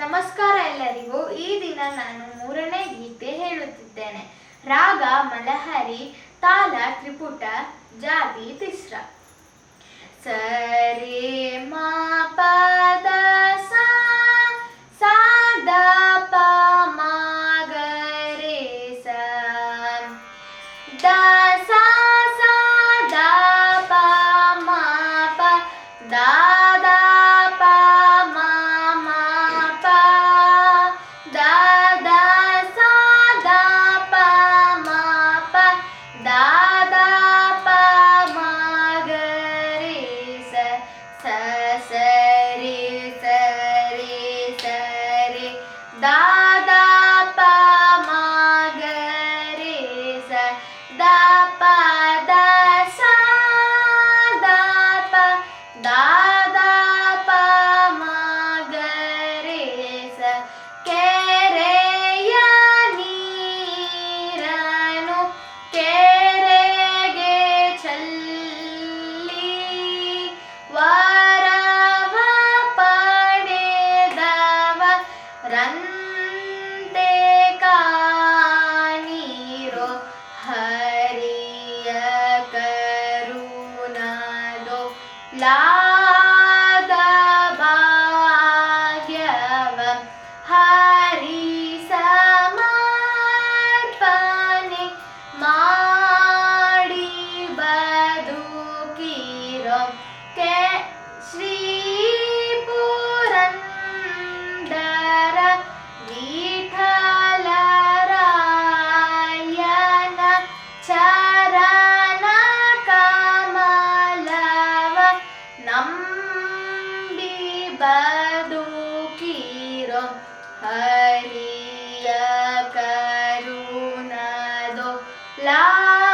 ನಮಸ್ಕಾರ ಎಲ್ಲರಿಗೂ. ಈ ದಿನ ನಾನು ಮೂರನೇ ಗೀತೆ ಹೇಳುತ್ತಿದ್ದೇನೆ. ರಾಗ, ಮಲಹರಿ, ತಾಲ, ತ್ರಿಪುಟ, ಜಾತಿ, ತಿಸ್ರ. ಸರಿ ಮಾ 나 love. La muerte de los la.